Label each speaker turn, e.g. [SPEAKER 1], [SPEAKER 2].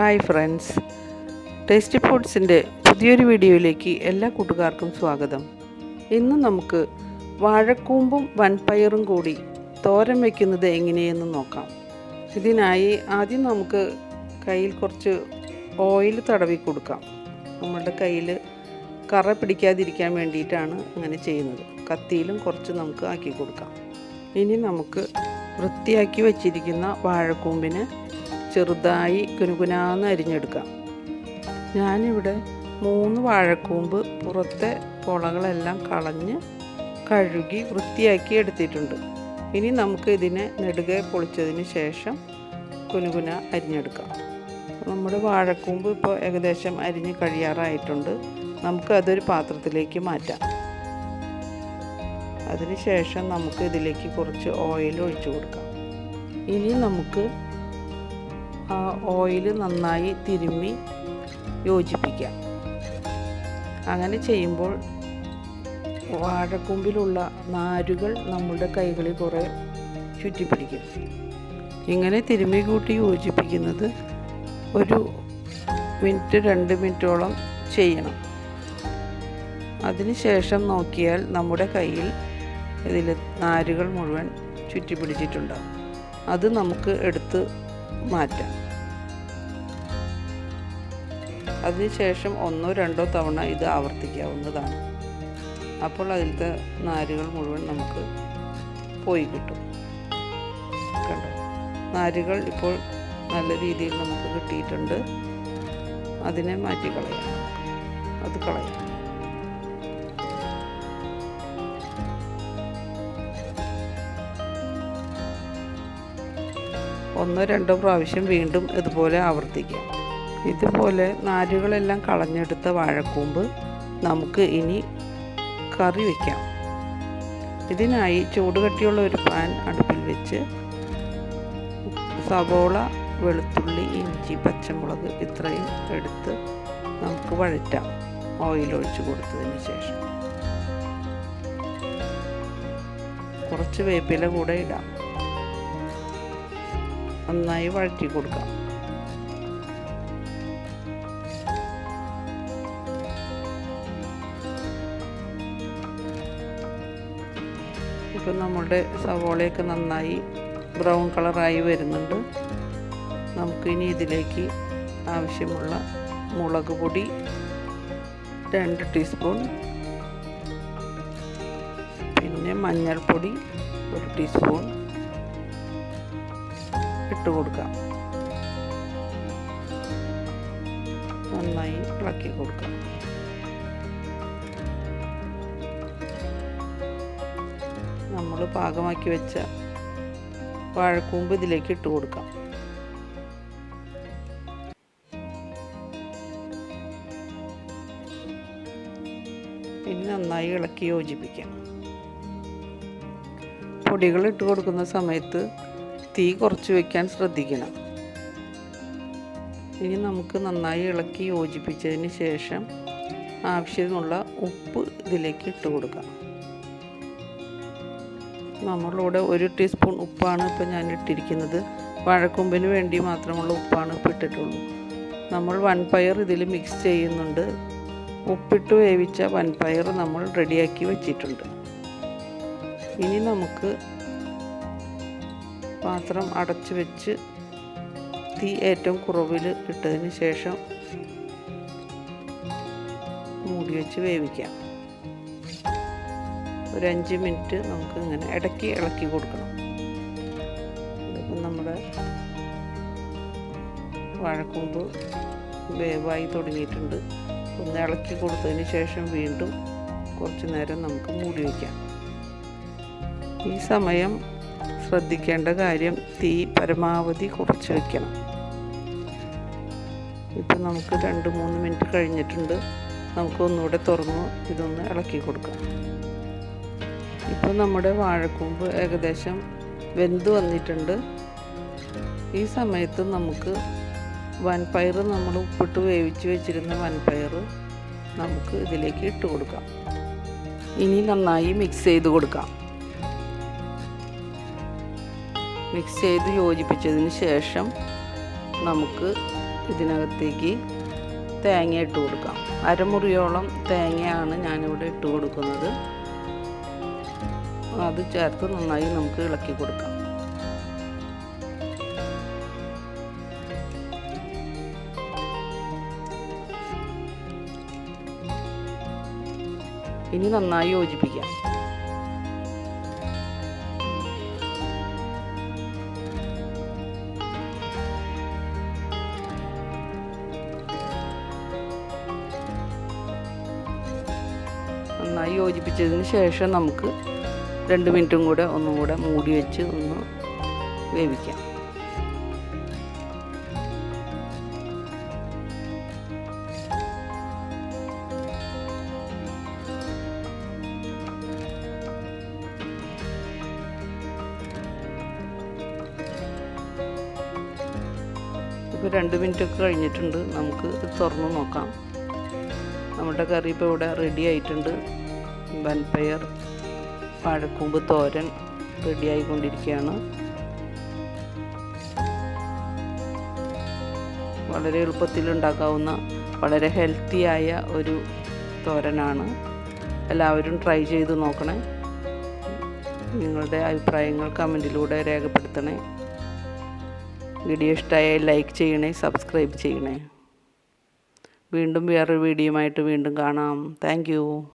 [SPEAKER 1] Hi friends tasty ഫുഡ്സിന്റെ പുതിയൊരു വീഡിയോയിലേക്ക് എല്ലാ കൂട്ടുകാർക്കും സ്വാഗതം. ഇന്ന് നമുക്ക് വാഴക്കൂമ്പും വൻപയറും കൂടി തോരൻ വയ്ക്കുന്നത് എങ്ങനെയെന്ന് നോക്കാം. ഇതിനായി ആദ്യം നമുക്ക് കയ്യിൽ കുറച്ച് ഓയിൽ തടവി കൊടുക്കാം. നമ്മളുടെ കയ്യിൽ കറ പിടിക്കാതിരിക്കാൻ വേണ്ടിയിട്ടാണ് അങ്ങനെ ചെയ്യുന്നത്. കത്തിയിലും കുറച്ച് നമുക്ക് ആക്കി കൊടുക്കാം. ഇനി നമുക്ക് വൃത്തിയാക്കി വച്ചിരിക്കുന്ന വാഴക്കൂമ്പിന് ചെറുതായി കുനുകുനാന്ന് അരിഞ്ഞെടുക്കാം. ഞാനിവിടെ മൂന്ന് വാഴക്കൂമ്പ് പുറത്തെ പൊളകളെല്ലാം കളഞ്ഞ് കഴുകി വൃത്തിയാക്കി എടുത്തിട്ടുണ്ട്. ഇനി നമുക്ക് ഇതിനെ നെടുകെ പൊളിച്ചതിന് ശേഷം കുനുകുന അരിഞ്ഞെടുക്കാം. നമ്മുടെ വാഴക്കൂമ്പ് ഇപ്പോൾ ഏകദേശം അരിഞ്ഞ് കഴിയാറായിട്ടുണ്ട്. നമുക്ക് അതൊരു പാത്രത്തിലേക്ക് മാറ്റാം. അതിനുശേഷം നമുക്ക് ഇതിലേക്ക് കുറച്ച് ഓയിൽ ഒഴിച്ചു കൊടുക്കാം. ഇനി നമുക്ക് ഓയിൽ നന്നായി തിരുമ്മി യോജിപ്പിക്കാം അങ്ങനെ ചെയ്യുമ്പോൾ വാഴക്കൊമ്പിലുള്ള നാരുകൾ നമ്മുടെ കൈകളിൽ കുറേ ചുറ്റിപ്പിടിക്കും. ഇങ്ങനെ തിരുമ്മി കൂട്ടി യോജിപ്പിക്കുന്നത് ഒരു മിനിറ്റ് രണ്ട് മിനിറ്റോളം ചെയ്യണം. അതിനുശേഷം നോക്കിയാൽ നമ്മുടെ കയ്യിൽ ഇതിൽ നാരുകൾ മുഴുവൻ ചുറ്റിപ്പിടിച്ചിട്ടുണ്ടാകും അത് നമുക്ക് എടുത്ത് മാറ്റാം. അതിനുശേഷം ഒന്നോ രണ്ടോ തവണ ഇത് ആവർത്തിക്കാവുന്നതാണ്. അപ്പോൾ അതിലത്തെ നാരുകൾ മുഴുവൻ നമുക്ക് പോയി കിട്ടും. കണ്ടോ? നാരുകൾ ഇപ്പോൾ നല്ല രീതിയിൽ നമുക്ക് കിട്ടിയിട്ടുണ്ട്. അതിനെ മാറ്റി കളയാം അത് കളയാം. ഒന്നോ രണ്ടോ പ്രാവശ്യം വീണ്ടും ഇതുപോലെ ആവർത്തിക്കാം. ഇതുപോലെ നാരുകളെല്ലാം കളഞ്ഞെടുത്ത വാഴക്കൂമ്പ് നമുക്ക് ഇനി കറി വയ്ക്കാം ഇതിനായി ചൂടുകട്ടിയുള്ള ഒരു പാൻ അടുപ്പിൽ വെച്ച് സവോള വെളുത്തുള്ളി ഇഞ്ചി പച്ചമുളക് ഇത്രയും എടുത്ത് നമുക്ക് വഴറ്റാം ഓയിൽ ഒഴിച്ച് കൊടുത്തതിന് ശേഷം. കുറച്ച് വേപ്പില കൂടെ ഇടാം. നന്നായി വഴറ്റി കൊടുക്കാം. ഇപ്പം നമ്മളുടെ സവോളയൊക്കെ നന്നായി ബ്രൗൺ കളറായി വരുന്നുണ്ട്. നമുക്കിനി ഇതിലേക്ക് ആവശ്യമുള്ള മുളക് പൊടി രണ്ട് ടീസ്പൂൺ പിന്നെ മഞ്ഞൾപ്പൊടി ഒരു ടീസ്പൂൺ ഇട്ട് കൊടുക്കാം നന്നായി ഇളക്കി കൊടുക്കാം നമ്മൾ പാകമാക്കി വെച്ച വാഴക്കൂമ്പ് ഇതിലേക്ക് ഇട്ട് കൊടുക്കാം പിന്നെ നന്നായി ഇളക്കി യോജിപ്പിക്കാം. പൊടികൾ ഇട്ട് കൊടുക്കുന്ന സമയത്ത് തീ കുറച്ച് വയ്ക്കാൻ ശ്രദ്ധിക്കണം. ഇനി നമുക്ക് നന്നായി ഇളക്കി യോജിപ്പിച്ചതിന് ശേഷം ആവശ്യത്തിനുള്ള ഉപ്പ് ഇതിലേക്ക് ഇട്ട് കൊടുക്കാം. നമ്മളിവിടെ ഒരു ടീസ്പൂൺ ഉപ്പാണ് ഇപ്പോൾ ഞാൻ ഇട്ടിരിക്കുന്നത്. വഴക്കൊമ്പിന് വേണ്ടി മാത്രമുള്ള ഉപ്പാണ് ഇപ്പോൾ ഇട്ടിട്ടുള്ളൂ. നമ്മൾ വൻപയർ ഇതിൽ മിക്സ് ചെയ്യുന്നുണ്ട്. ഉപ്പിട്ട് വേവിച്ച വൻപയർ നമ്മൾ റെഡിയാക്കി വെച്ചിട്ടുണ്ട്. ഇനി നമുക്ക് പാത്രം അടച്ച് വെച്ച് തീ ഏറ്റവും കുറവിൽ ഇട്ടതിന് ശേഷം മൂടി വെച്ച് വേവിക്കാം. ഒരു അഞ്ച് മിനിറ്റ് നമുക്ക് ഇങ്ങനെ ഇടയ്ക്ക് ഇളക്കി കൊടുക്കണം. ഇപ്പം നമ്മുടെ വാഴക്കൂമ്പ് വേവായി തുടങ്ങിയിട്ടുണ്ട്. ഒന്ന് ഇളക്കി കൊടുത്തതിന് ശേഷം വീണ്ടും കുറച്ച് നേരം നമുക്ക് മൂടി വയ്ക്കാം ഈ സമയം ശ്രദ്ധിക്കേണ്ട കാര്യം തീ പരമാവധി കുറച്ച് വയ്ക്കണം ഇപ്പം നമുക്ക് രണ്ട് മൂന്ന് മിനിറ്റ് കഴിഞ്ഞിട്ടുണ്ട്. നമുക്ക് ഒന്നുകൂടെ തുറന്ന് ഇതൊന്ന് ഇളക്കി കൊടുക്കാം. ഇപ്പോൾ നമ്മുടെ വാഴക്കൂമ്പ് ഏകദേശം വെന്ത് വന്നിട്ടുണ്ട്. ഈ സമയത്ത് നമുക്ക് വൻപയർ നമ്മൾ ഉപ്പിട്ട് വേവിച്ച് വെച്ചിരുന്ന വൻപയർ നമുക്ക് ഇതിലേക്ക് ഇട്ട് കൊടുക്കാം. ഇനി നന്നായി മിക്സ് ചെയ്ത് കൊടുക്കാം. മിക്സ് ചെയ്ത് യോജിപ്പിച്ചതിന് ശേഷം നമുക്ക് ഇതിനകത്തേക്ക് തേങ്ങ ഇട്ട് കൊടുക്കാം. അരമുറിയോളം തേങ്ങയാണ് ഞാനിവിടെ ഇട്ട് കൊടുക്കുന്നത്. അത് ചേർത്ത് നന്നായി നമുക്ക് ഇളക്കി കൊടുക്കാം. ഇനി നന്നായി യോജിപ്പിക്കാം. നന്നായി യോജിപ്പിച്ചതിന് ശേഷം നമുക്ക് രണ്ട് മിനിറ്റും കൂടെ ഒന്നും കൂടെ മൂടി വെച്ച് ഒന്ന് വേവിക്കാം. ഇപ്പോൾ രണ്ട് മിനിറ്റൊക്കെ കഴിഞ്ഞിട്ടുണ്ട്. നമുക്ക് തുറന്ന് നോക്കാം. നമ്മുടെ കറി ഇപ്പോൾ ഇവിടെ റെഡി ആയിട്ടുണ്ട്. വൻപയർ വാഴക്കൂമ്പ് തോരൻ റെഡി ആയിക്കൊണ്ടിരിക്കുകയാണ് വളരെ എളുപ്പത്തിൽ ഉണ്ടാക്കാവുന്ന വളരെ ഹെൽത്തിയായ ഒരു തോരനാണ്. എല്ലാവരും ട്രൈ ചെയ്ത് നോക്കണേ. നിങ്ങളുടെ അഭിപ്രായങ്ങൾ കമന്റിലൂടെ രേഖപ്പെടുത്തണേ. വീഡിയോ ഇഷ്ടമായാൽ ലൈക്ക് ചെയ്യണേ സബ്സ്ക്രൈബ് ചെയ്യണേ. വീണ്ടും വേറൊരു വീഡിയോയുമായിട്ട് വീണ്ടും കാണാം. താങ്ക്